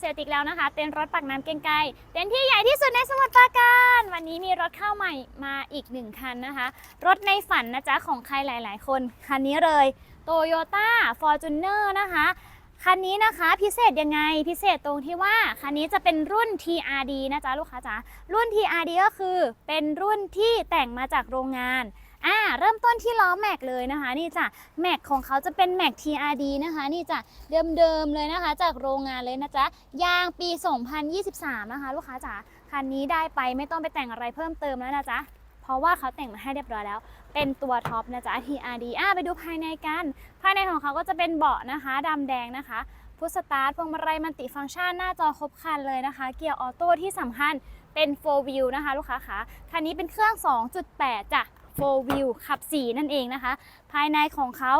เซลติกแล้วนะคะ เต็นรถปากน้ำเกรียงไกเต็นที่ใหญ่ที่สุดในสมุทรปราการวันนี้มีรถเข้าใหม่มาอีกหนึ่งคันนะคะ รถในฝันนะจ๊ะของใครหลาย ๆ คน คันนี้เลย Toyota Fortuner นะคะคันนี้นะคะพิเศษยังไงพิเศษตรงที่ว่า คันนี้จะเป็นรุ่น TRD นะจ๊ะลูกค้าจ๋ารุ่น TRD ก็คือเป็นรุ่นที่แต่งมาจากโรงงาน อ่าเริ่มต้นที่ล้อแม็กเลยนะคะนี่จ้ะแม็กของเขาจะเป็นแม็ก TRD นะคะนี่จ้ะเดิมๆเลยนะคะ จากโรงงานเลยนะจ๊ะยางปี 2023 นะคะ ลูกค้าจ๋าคันนี้ได้ไปไม่ต้องไปแต่งอะไรเพิ่มเติมแล้วนะจ๊ะเพราะว่าเขาแต่งมาให้เรียบร้อยแล้ว เป็นตัวท็อปนะจ๊ะ TRD อะไปดูภายในกัน ภายในของเขาก็จะเป็นเบาะนะคะดำแดงนะคะพุทสตาร์ทพวงมาลัยมันติฟังก์ชันหน้าจอครบครันเลยนะคะ เกียร์ออโต้ที่สำคัญเป็น 4 wheel นะคะ ลูกค้าคะคันนี้เป็นเครื่อง 2.8จ้ะ 4 wheel ขับ 4 นั่นเองนะคะ ภายในของเขา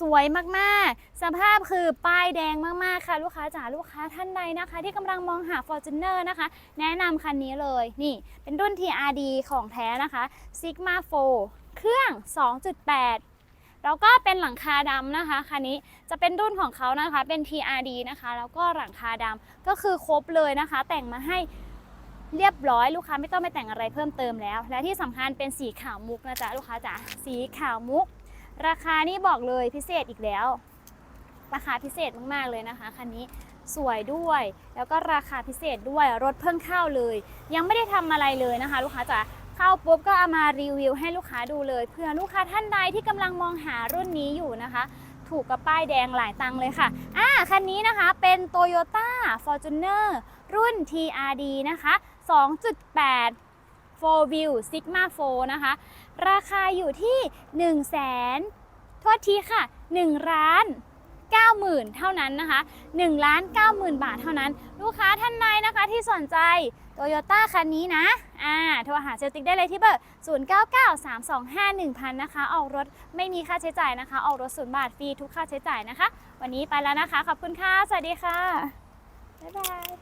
สวยมากๆ สภาพคือป้ายแดงมากๆค่ะ ลูกค้าจ๋าลูกค้าท่านใดนะคะ ที่กำลังมองหา Fortuner นะคะ แนะนำคันนี้เลย นี่เป็นรุ่น TRD ของแท้นะคะ Sigma 4 เครื่อง 2.8แล้วก็เป็นหลังคาดำนะคะคันนี้จะเป็นรุ่นของเขานะคะเป็น TRD นะคะ แล้วก็หลังคาดำก็คือครบเลยนะคะ แต่งมาให้ เรียบร้อยลูกค้าไม่ต้องไปแต่งอะไรเพิ่มเติมแล้ว และที่สำคัญเป็นสีขาวมุกนะจ๊ะลูกค้าจ๋าสีขาวมุก ราคานี่บอกเลยพิเศษอีกแล้ว ราคาพิเศษมากๆเลยนะคะคันนี้สวยด้วย แล้วก็ราคาพิเศษด้วยรถเพิ่งเข้าเลย ยังไม่ได้ทำอะไรเลยนะคะ ลูกค้าจ๋าเข้าปุ๊บก็เอามารีวิวให้ลูกค้าดูเลยเผื่อลูกค้าท่านใดที่กำลังมองหารุ่นนี้อยู่นะคะ ถูกกับป้ายแดงหลายตังเลยค่ะอ่าคันนี้นะคะเป็น Toyota Fortuner รุ่น TRD นะคะ 2.8 4 Wheel Sigma 4 นะคะ ราคาอยู่ที่ 1 0 0 0 0แสนโทษทีค่ะ1ล้าน90,000 เท่านั้นนะคะ1ล้าน90,000 บาทเท่านั้น ลูกค้าท่านใดนะคะที่สนใจโตโยต้าคันนี้นะอ่าโทรหาเซลติกได้เลยที่เบอร์ 0993251000 นะคะ ออกรถไม่มีค่าใช้จ่ายนะคะ ออกรถศูนย์บาทฟรีทุกค่าใช้จ่ายนะคะ วันนี้ไปแล้วนะคะ ขอบคุณค่ะ สวัสดีค่ะ บ๊ายบาย